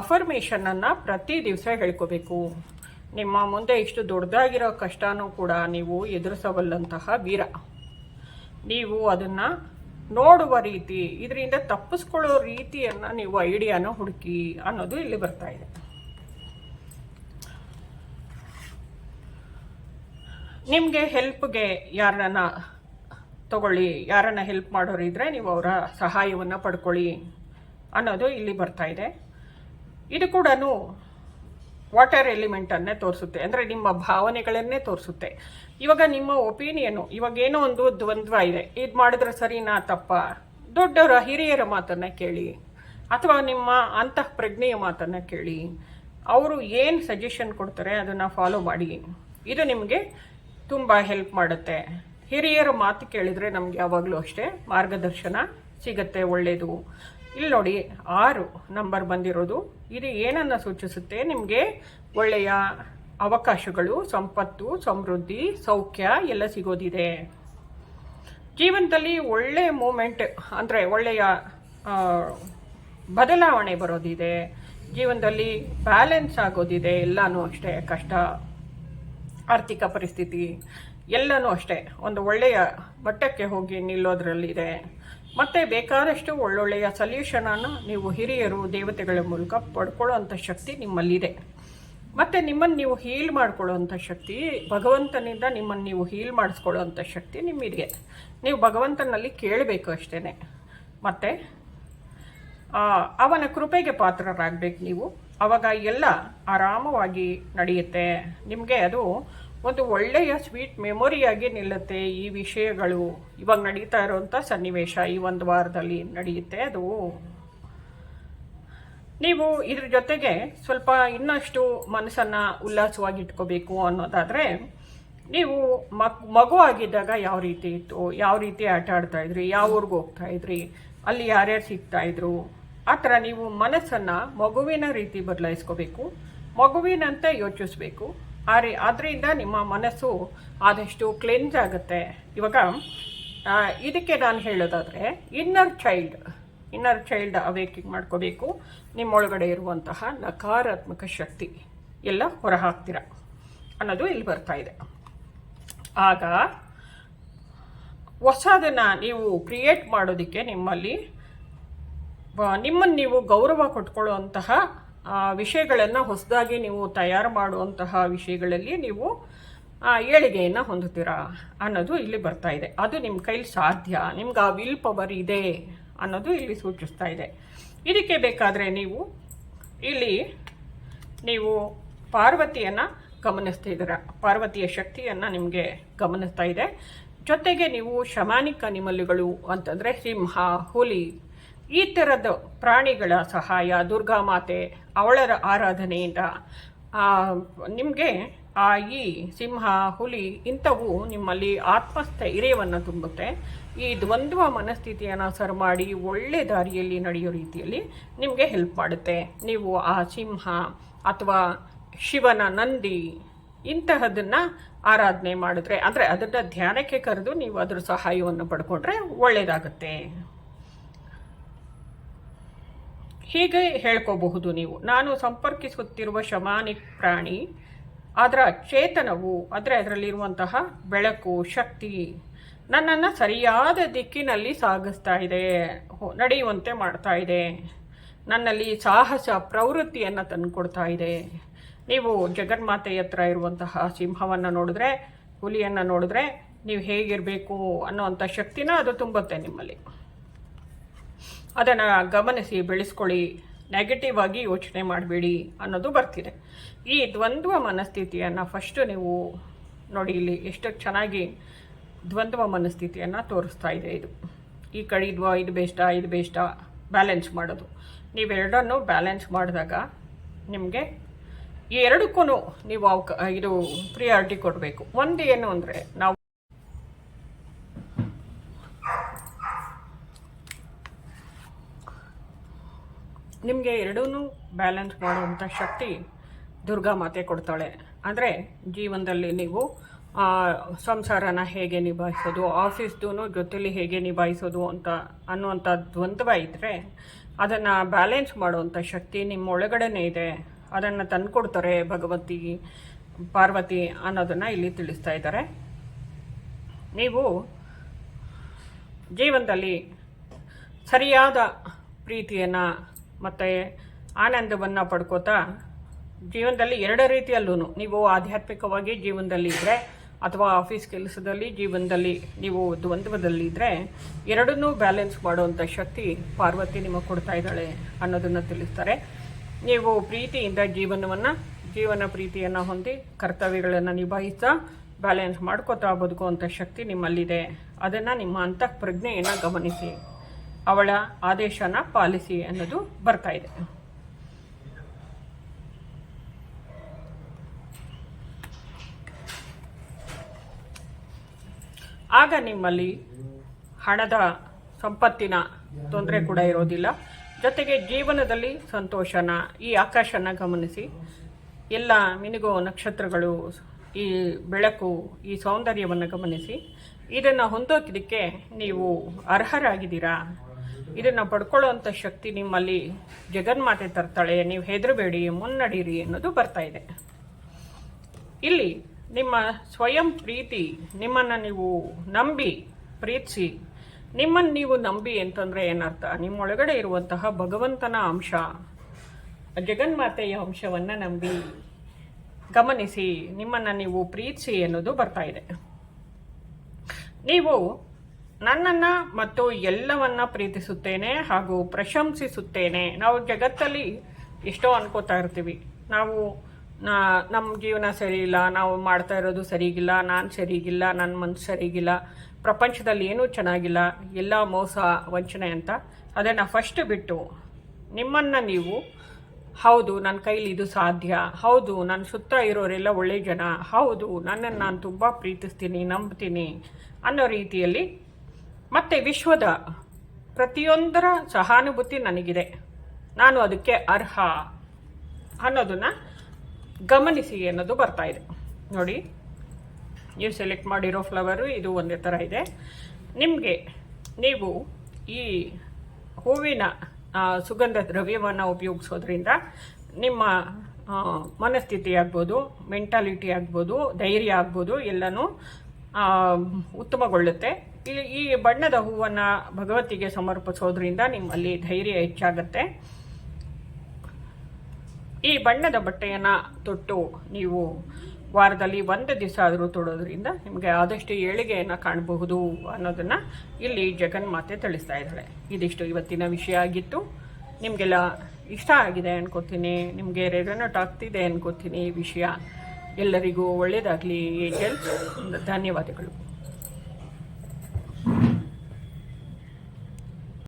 ಅಫರ್ಮೇಷನನ್ನು ಪ್ರತಿ ದಿವಸ ಹೇಳ್ಕೋಬೇಕು. ನಿಮ್ಮ ಮುಂದೆ ಇಷ್ಟು ದೊಡ್ಡದಾಗಿರೋ ಕಷ್ಟನೂ ಕೂಡ ನೀವು ಎದುರಿಸಬಲ್ಲಂತಹ ವೀರ. ನೀವು ಅದನ್ನು ನೋಡುವ ರೀತಿ, ಇದರಿಂದ ತಪ್ಪಿಸ್ಕೊಳ್ಳೋ ರೀತಿಯನ್ನು ನೀವು ಐಡಿಯಾನ ಹುಡುಕಿ ಅನ್ನೋದು ಇಲ್ಲಿ ಬರ್ತಾ ಇದೆ. ನಿಮಗೆ ಹೆಲ್ಪ್ಗೆ ಯಾರನ್ನ ತಗೊಳ್ಳಿ, ಯಾರನ್ನ ಹೆಲ್ಪ್ ಮಾಡೋರಿದ್ರೆ ನೀವು ಅವರ ಸಹಾಯವನ್ನು ಪಡ್ಕೊಳ್ಳಿ ಅನ್ನೋದು ಇಲ್ಲಿ ಬರ್ತಾ ಇದೆ. ಇದು ಕೂಡ ವಾಟರ್ ಎಲಿಮೆಂಟನ್ನೇ ತೋರಿಸುತ್ತೆ. ಅಂದರೆ ನಿಮ್ಮ ಭಾವನೆಗಳನ್ನೇ ತೋರಿಸುತ್ತೆ. ಇವಾಗ ನಿಮ್ಮ ಒಪಿನಿಯನು ಇವಾಗ ಏನೋ ಒಂದು ದ್ವಂದ್ವ ಇದೆ. ಇದು ಮಾಡಿದ್ರೆ ಸರಿನಾ, ತಪ್ಪ? ದೊಡ್ಡವರ, ಹಿರಿಯರ ಮಾತನ್ನು ಕೇಳಿ. ಅಥವಾ ನಿಮ್ಮ ಅಂತಃ ಪ್ರಜ್ಞೆಯ ಮಾತನ್ನು ಕೇಳಿ. ಅವರು ಏನು ಸಜೆಷನ್ ಕೊಡ್ತಾರೆ ಅದನ್ನು ಫಾಲೋ ಮಾಡಿ. ಇದು ನಿಮಗೆ ತುಂಬ ಹೆಲ್ಪ್ ಮಾಡುತ್ತೆ. ಹಿರಿಯರ ಮಾತು ಕೇಳಿದರೆ ನಮಗೆ ಯಾವಾಗಲೂ ಅಷ್ಟೇ ಮಾರ್ಗದರ್ಶನ ಸಿಗತ್ತೆ ಒಳ್ಳೆಯದು ಇಲ್ಲಿ ನೋಡಿ ಆರು ನಂಬರ್ ಬಂದಿರೋದು. ಇದು ಏನನ್ನು ಸೂಚಿಸುತ್ತೆ? ನಿಮಗೆ ಒಳ್ಳೆಯ ಅವಕಾಶಗಳು, ಸಂಪತ್ತು, ಸಮೃದ್ಧಿ, ಸೌಖ್ಯ ಎಲ್ಲ ಸಿಗೋದಿದೆ. ಜೀವನದಲ್ಲಿ ಒಳ್ಳೆಯ ಮೂಮೆಂಟ್ ಅಂದರೆ ಒಳ್ಳೆಯ ಬದಲಾವಣೆ ಬರೋದಿದೆ. ಜೀವನದಲ್ಲಿ ಬ್ಯಾಲೆನ್ಸ್ ಆಗೋದಿದೆ. ಎಲ್ಲನೂ ಅಷ್ಟೇ ಕಷ್ಟ, ಆರ್ಥಿಕ ಪರಿಸ್ಥಿತಿ ಎಲ್ಲನೂ ಅಷ್ಟೇ. ಒಂದು ಒಳ್ಳೆಯ ಮಟ್ಟಕ್ಕೆ ಹೋಗಿ ನಿಲ್ಲೋದ್ರಲ್ಲಿದೆ. ಮತ್ತು ಬೇಕಾದಷ್ಟು ಒಳ್ಳೊಳ್ಳೆಯ ಸಲ್ಯೂಷನನ್ನು ನೀವು ಹಿರಿಯರು, ದೇವತೆಗಳ ಮೂಲಕ ಪಡ್ಕೊಳ್ಳೋವಂಥ ಶಕ್ತಿ ನಿಮ್ಮಲ್ಲಿದೆ. ಮತ್ತು ನಿಮ್ಮನ್ನು ನೀವು ಹೀಲ್ ಮಾಡ್ಕೊಳ್ಳೋವಂಥ ಶಕ್ತಿ, ಭಗವಂತನಿಂದ ನಿಮ್ಮನ್ನು ನೀವು ಹೀಲ್ ಮಾಡಿಸ್ಕೊಳ್ಳೋವಂಥ ಶಕ್ತಿ ನಿಮ್ಮಿದೆ. ನೀವು ಭಗವಂತನಲ್ಲಿ ಕೇಳಬೇಕು ಅಷ್ಟೇ ಮತ್ತೆ ಅವನ ಕೃಪೆಗೆ ಪಾತ್ರರಾಗಬೇಕು ನೀವು. ಅವಾಗ ಎಲ್ಲ ಆರಾಮವಾಗಿ ನಡೆಯುತ್ತೆ. ನಿಮಗೆ ಅದು ಒಂದು ಒಳ್ಳೆಯ ಸ್ವೀಟ್ ಮೆಮೊರಿಯಾಗಿ ನಿಲ್ಲುತ್ತೆ ಈ ವಿಷಯಗಳು. ಇವಾಗ ನಡೀತಾ ಇರುವಂಥ ಸನ್ನಿವೇಶ ಈ ಒಂದು ವಾರದಲ್ಲಿ ನಡೆಯುತ್ತೆ ಅದು. ನೀವು ಇದ್ರ ಜೊತೆಗೆ ಸ್ವಲ್ಪ ಇನ್ನಷ್ಟು ಮನಸ್ಸನ್ನು ಉಲ್ಲಾಸವಾಗಿ ಇಟ್ಕೋಬೇಕು ಅನ್ನೋದಾದರೆ, ನೀವು ಮಕ್ ಮಗು ಆಗಿದ್ದಾಗ ಯಾವ ರೀತಿ ಇತ್ತು? ಯಾವ ರೀತಿ ಆಟ ಆಡ್ತಾ ಇದ್ರಿ? ಯಾವ ಊರಿಗೆ ಹೋಗ್ತಾ ಇದ್ರಿ? ಅಲ್ಲಿ ಯಾರ್ಯಾರು ಸಿಗ್ತಾ ಇದ್ರು? ಆ ಥರ ನೀವು ಮನಸ್ಸನ್ನು ಮಗುವಿನ ರೀತಿ ಬದಲಾಯಿಸ್ಕೋಬೇಕು, ಮಗುವಿನಂತೆ ಯೋಚಿಸ್ಬೇಕು. ಆ ರೀ ಅದರಿಂದ ನಿಮ್ಮ ಮನಸ್ಸು ಆದಷ್ಟು ಕ್ಲೆನ್ಸ್ ಆಗುತ್ತೆ. ಇವಾಗ ಇದಕ್ಕೆ ನಾನು ಹೇಳೋದಾದರೆ inner child inner child awakening ಮಾಡ್ಕೋಬೇಕು. ನಿಮ್ಮೊಳಗಡೆ ಇರುವಂತಹ ನಕಾರಾತ್ಮಕ ಶಕ್ತಿ ಎಲ್ಲ ಹೊರಹಾಕ್ತೀರ ಅನ್ನೋದು ಇಲ್ಲಿ ಬರ್ತಾ ಇದೆ. ಆಗ, ಹೊಸದನ್ನು ನೀವು ಕ್ರಿಯೇಟ್ ಮಾಡೋದಕ್ಕೆ ನಿಮ್ಮಲ್ಲಿ ನಿಮ್ಮನ್ನು ನೀವು ಗೌರವ ಕೊಟ್ಕೊಳ್ಳುವಂತಹ ವಿಷಯಗಳನ್ನು ಹೊಸದಾಗಿ ನೀವು ತಯಾರು ಮಾಡುವಂತಹ ವಿಷಯಗಳಲ್ಲಿ ನೀವು ಏಳಿಗೆಯನ್ನು ಹೊಂದುತ್ತೀರಾ ಅನ್ನೋದು ಇಲ್ಲಿ ಬರ್ತಾ ಇದೆ. ಅದು ನಿಮ್ಮ ಕೈಲಿ ಸಾಧ್ಯ, ನಿಮ್ಗೆ ಆ ವಿಲ್ ಪವರ್ ಇದೆ ಅನ್ನೋದು ಇಲ್ಲಿ ಸೂಚಿಸ್ತಾ ಇದೆ. ಇದಕ್ಕೆ ಬೇಕಾದರೆ ನೀವು ಇಲ್ಲಿ ನೀವು ಪಾರ್ವತಿಯನ್ನು ಗಮನಿಸ್ತಾ ಇದ್ದೀರ. ಪಾರ್ವತಿಯ ಶಕ್ತಿಯನ್ನು ನಿಮಗೆ ಗಮನಿಸ್ತಾ ಇದೆ. ಜೊತೆಗೆ ನೀವು ಶಮಾನಿಕ ಅನಿಮಲ್ಗಳು ಅಂತಂದರೆ ಸಿಂಹ, ಹುಲಿ ಈ ಥರದ ಪ್ರಾಣಿಗಳ ಸಹಾಯ, ದುರ್ಗಾ ಮಾತೆ ಅವಳರ ಆರಾಧನೆಯಿಂದ ನಿಮಗೆ ಆ ಈ ಸಿಂಹ, ಹುಲಿ ಇಂಥವು ನಿಮ್ಮಲ್ಲಿ ಆತ್ಮಸ್ಥೈರ್ಯವನ್ನು ತುಂಬುತ್ತೆ. ಈ ದ್ವಂದ್ವ ಮನಸ್ಥಿತಿಯನ್ನು ಸರ್ ಮಾಡಿ ಒಳ್ಳೆ ದಾರಿಯಲ್ಲಿ ನಡೆಯೋ ರೀತಿಯಲ್ಲಿ ನಿಮಗೆ ಹೆಲ್ಪ್ ಮಾಡುತ್ತೆ. ನೀವು ಆ ಸಿಂಹ ಅಥವಾ ಶಿವನ ನಂದಿ ಇಂತಹದನ್ನು ಆರಾಧನೆ ಮಾಡಿದ್ರೆ, ಅಂದರೆ ಅದನ್ನು ಧ್ಯಾನಕ್ಕೆ ಕರೆದು ನೀವು ಅದರ ಸಹಾಯವನ್ನು ಪಡ್ಕೊಂಡ್ರೆ ಒಳ್ಳೆಯದಾಗುತ್ತೆ ಹೀಗೆ ಹೇಳ್ಕೋಬಹುದು ನೀವು. ನಾನು ಸಂಪರ್ಕಿಸುತ್ತಿರುವ ಶಮಾನಿಕ್ ಪ್ರಾಣಿ, ಅದರ ಚೇತನವು, ಅಂದರೆ ಅದರಲ್ಲಿರುವಂತಹ ಬೆಳಕು, ಶಕ್ತಿ ನನ್ನನ್ನು ಸರಿಯಾದ ದಿಕ್ಕಿನಲ್ಲಿ ಸಾಗಿಸ್ತಾ ಇದೆ ನಡೆಯುವಂತೆ ಮಾಡ್ತಾ ಇದೆ. ನನ್ನಲ್ಲಿ ಸಾಹಸ, ಪ್ರವೃತ್ತಿಯನ್ನು ತಂದುಕೊಡ್ತಾ ಇದೆ. ನೀವು ಜಗನ್ಮಾತೆ ಹತ್ರ ಇರುವಂತಹ ಸಿಂಹವನ್ನು ನೋಡಿದ್ರೆ, ಹುಲಿಯನ್ನು ನೋಡಿದ್ರೆ ನೀವು ಹೇಗಿರಬೇಕು ಅನ್ನೋವಂಥ ಶಕ್ತಿನ ಅದು ತುಂಬುತ್ತೆ ನಿಮ್ಮಲ್ಲಿ. ಅದನ್ನು ಗಮನಿಸಿ, ಬೆಳೆಸ್ಕೊಳ್ಳಿ ನೆಗೆಟಿವ್ ಆಗಿ ಯೋಚನೆ ಮಾಡಬೇಡಿ ಅನ್ನೋದು ಬರ್ತಿದೆ. ಈ ದ್ವಂದ್ವ ಮನಸ್ಥಿತಿಯನ್ನು ಫಸ್ಟು ನೀವು ನೋಡಿ ಇಲ್ಲಿ ಎಷ್ಟು ಚೆನ್ನಾಗಿ ದ್ವಂದ್ವ ಮನಸ್ಥಿತಿಯನ್ನು ತೋರಿಸ್ತಾ ಇದೆ ಇದು. ಈ ಕಡೆ ಇದು ಇದು ಬೇಸ್ಟಾ ಇದು ಬೇಷ್ಟಾ ಬ್ಯಾಲೆನ್ಸ್ ಮಾಡೋದು. ನೀವೆರಡನ್ನು ಬ್ಯಾಲೆನ್ಸ್ ಮಾಡಿದಾಗ ನಿಮಗೆ ಈ ಎರಡಕ್ಕೂ ನೀವು ಅವಕ ಇದು ಪ್ರಿಯಾರಿಟಿ ಕೊಡಬೇಕು. ಒಂದು ಏನು ಅಂದರೆ ನಾವು ನಿಮಗೆ ಎರಡೂ ಬ್ಯಾಲೆನ್ಸ್ ಮಾಡುವಂಥ ಶಕ್ತಿ ದುರ್ಗಾ ಮಾತೆ ಕೊಡ್ತಾಳೆ. ಅಂದರೆ ಜೀವನದಲ್ಲಿ ನೀವು ಸಂಸಾರನ ಹೇಗೆ ನಿಭಾಯಿಸೋದು ಆಫೀಸ್ದೂ ಜೊತೆಲಿ ಹೇಗೆ ನಿಭಾಯಿಸೋದು ಅಂತ ಅನ್ನುವಂಥ ದ್ವಂದ್ವ ಇದ್ದರೆ ಅದನ್ನು ಬ್ಯಾಲೆನ್ಸ್ ಮಾಡುವಂಥ ಶಕ್ತಿ ನಿಮ್ಮ ಒಳಗಡೆನೇ ಇದೆ. ಅದನ್ನು ತಂದುಕೊಡ್ತಾರೆ ಭಗವತಿ, ಪಾರ್ವತಿ ಅನ್ನೋದನ್ನು ಇಲ್ಲಿ ತಿಳಿಸ್ತಾ ಇದ್ದಾರೆ. ನೀವು ಜೀವನದಲ್ಲಿ ಸರಿಯಾದ ಪ್ರೀತಿಯನ್ನು ಮತ್ತು ಆನಂದವನ್ನು ಪಡ್ಕೋತಾ ಜೀವನದಲ್ಲಿ ಎರಡು ರೀತಿಯಲ್ಲೂ ನೀವು ಆಧ್ಯಾತ್ಮಿಕವಾಗಿ ಜೀವನದಲ್ಲಿ ಇದ್ದರೆ ಅಥವಾ ಆಫೀಸ್ ಕೆಲಸದಲ್ಲಿ ಜೀವನದಲ್ಲಿ ನೀವು ದ್ವಂದ್ವದಲ್ಲಿ ಇದ್ದರೆ ಎರಡನ್ನೂ ಬ್ಯಾಲೆನ್ಸ್ ಮಾಡುವಂಥ ಶಕ್ತಿ ಪಾರ್ವತಿ ನಿಮಗೆ ಕೊಡ್ತಾ ಇದ್ದಾಳೆ ಅನ್ನೋದನ್ನು ತಿಳಿಸ್ತಾರೆ. ನೀವು ಪ್ರೀತಿಯಿಂದ ಜೀವನವನ್ನು, ಜೀವನ ಪ್ರೀತಿಯನ್ನು ಹೊಂದಿ ಕರ್ತವ್ಯಗಳನ್ನು ನಿಭಾಯಿಸ್ತಾ ಬ್ಯಾಲೆನ್ಸ್ ಮಾಡ್ಕೋತಾ ಬದುಕುವಂಥ ಶಕ್ತಿ ನಿಮ್ಮಲ್ಲಿದೆ. ಅದನ್ನು ನಿಮ್ಮ ಅಂತಃಪ್ರಜ್ಞೆಯನ್ನು ಗಮನಿಸಿ. ಅವಳ ಆದೇಶನ ಪಾಲಿಸಿ ಅನ್ನೋದು ಬರ್ತಾ ಇದೆ. ಆಗ ನಿಮ್ಮಲ್ಲಿ ಹಣದ ಸಂಪತ್ತಿನ ತೊಂದರೆ ಕೂಡ ಇರೋದಿಲ್ಲ. ಜೊತೆಗೆ ಜೀವನದಲ್ಲಿ ಸಂತೋಷನ, ಈ ಆಕಾಶನ ಗಮನಿಸಿ. ಎಲ್ಲ ಮಿನಿಗೋ ನಕ್ಷತ್ರಗಳು ಈ ಬೆಳಕು, ಈ ಸೌಂದರ್ಯವನ್ನು ಗಮನಿಸಿ. ಇದನ್ನು ಹೊಂದೋದಕ್ಕೆ ನೀವು ಅರ್ಹರಾಗಿದ್ದೀರಾ? ಇದನ್ನು ಪಡ್ಕೊಳ್ಳುವಂಥ ಶಕ್ತಿ ನಿಮ್ಮಲ್ಲಿ ಜಗನ್ಮಾತೆ ತರ್ತಾಳೆ, ನೀವು ಹೆದರಬೇಡಿ, ಮುನ್ನಡೀರಿ ಅನ್ನೋದು ಬರ್ತಾ ಇದೆ. ಇಲ್ಲಿ ನಿಮ್ಮ ಸ್ವಯಂ ಪ್ರೀತಿ, ನಿಮ್ಮನ್ನು ನೀವು ನಂಬಿ, ಪ್ರೀತಿಸಿ, ನಿಮ್ಮನ್ನು ನೀವು ನಂಬಿ ಅಂತಂದರೆ ಏನರ್ಥ? ನಿಮ್ಮೊಳಗಡೆ ಇರುವಂತಹ ಭಗವಂತನ ಅಂಶ ಜಗನ್ಮಾತೆಯ ಅಂಶವನ್ನು ನಂಬಿ, ಗಮನಿಸಿ, ನಿಮ್ಮನ್ನು ನೀವು ಪ್ರೀತಿಸಿ ಅನ್ನೋದು ಬರ್ತಾ ಇದೆ. ನೀವು ನನ್ನನ್ನು ಮತ್ತು ಎಲ್ಲವನ್ನ ಪ್ರೀತಿಸುತ್ತೇನೆ ಹಾಗೂ ಪ್ರಶಂಸಿಸುತ್ತೇನೆ. ನಾವು ಜಗತ್ತಲ್ಲಿ ಎಷ್ಟೋ ಅನ್ಕೋತಾ ಇರ್ತೀವಿ. ನಾವು ನಮ್ಮ ಜೀವನ ಸರಿ ಇಲ್ಲ ನಾವು ಮಾಡ್ತಾ ಇರೋದು ಸರಿಗಿಲ್ಲ, ನಾನು ಸರಿಗಿಲ್ಲ ನನ್ನ ಮನಸ್ಸು ಸರಿಗಿಲ್ಲ, ಪ್ರಪಂಚದಲ್ಲಿ ಏನೂ ಚೆನ್ನಾಗಿಲ್ಲ, ಎಲ್ಲ ಮೋಸ, ವಂಚನೆ ಅಂತ. ಅದನ್ನು ಫಸ್ಟ್ ಬಿಟ್ಟು ನಿಮ್ಮನ್ನು ನೀವು, ಹೌದು ನನ್ನ ಕೈಲಿ ಇದು ಸಾಧ್ಯ, ಹೌದು ನನ್ನ ಸುತ್ತ ಇರೋರೆಲ್ಲ ಒಳ್ಳೆ ಜನ, ಹೌದು, ನನ್ನನ್ನು ನಾನು ತುಂಬ ಪ್ರೀತಿಸ್ತೀನಿ, ನಂಬ್ತೀನಿ ಅನ್ನೋ ರೀತಿಯಲ್ಲಿ ಮತ್ತು ವಿಶ್ವದ ಪ್ರತಿಯೊಂದರ ಸಹಾನುಭೂತಿ ನನಗಿದೆ. ನಾನು ಅದಕ್ಕೆ ಅರ್ಹ ಅನ್ನೋದನ್ನು ಗಮನಿಸಿ ಅನ್ನೋದು ಬರ್ತಾ ಇದೆ. ನೋಡಿ ನೀವು ಸೆಲೆಕ್ಟ್ ಮಾಡಿರೋ ಫ್ಲವರು ಇದು ಒಂದೇ ಥರ ಇದೆ. ನಿಮಗೆ ನೀವು ಈ ಹೂವಿನ ಸುಗಂಧ ದ್ರವ್ಯವನ್ನು ಉಪಯೋಗಿಸೋದ್ರಿಂದ ನಿಮ್ಮ ಮನಸ್ಥಿತಿ ಆಗ್ಬೋದು ಮೆಂಟಾಲಿಟಿ ಆಗ್ಬೋದು, ಧೈರ್ಯ ಆಗ್ಬೋದು, ಎಲ್ಲನೂ ಉತ್ತಮಗೊಳ್ಳುತ್ತೆ. ಈ ಈ ಬಣ್ಣದ ಹೂವನ್ನು ಭಗವತಿಗೆ ಸಮರ್ಪಿಸೋದ್ರಿಂದ ನಿಮ್ಮಲ್ಲಿ ಧೈರ್ಯ ಹೆಚ್ಚಾಗುತ್ತೆ. ಈ ಬಣ್ಣದ ಬಟ್ಟೆಯನ್ನು ತೊಟ್ಟು ನೀವು ವಾರದಲ್ಲಿ ಒಂದು ದಿವಸ ಆದರೂ ತೊಡೋದ್ರಿಂದ ನಿಮಗೆ ಆದಷ್ಟು ಏಳಿಗೆಯನ್ನು ಕಾಣಬಹುದು ಅನ್ನೋದನ್ನು ಇಲ್ಲಿ ಜಗನ್ಮಾತೆ ತಿಳಿಸ್ತಾ ಇದ್ದಾಳೆ. ಇದಿಷ್ಟು ಇವತ್ತಿನ ವಿಷಯ ಆಗಿತ್ತು. ನಿಮಗೆಲ್ಲ ಇಷ್ಟ ಆಗಿದೆ ಅನ್ಕೋತೀನಿ. ನಿಮಗೆ ರೆಸನೇಟ್ ಆಗ್ತಿದೆ ಅನ್ಕೋತೀನಿ ಈ ವಿಷಯ. ಎಲ್ಲರಿಗೂ ಒಳ್ಳೆಯದಾಗಲಿ ಏಜಲ್ ಧನ್ಯವಾದಗಳು.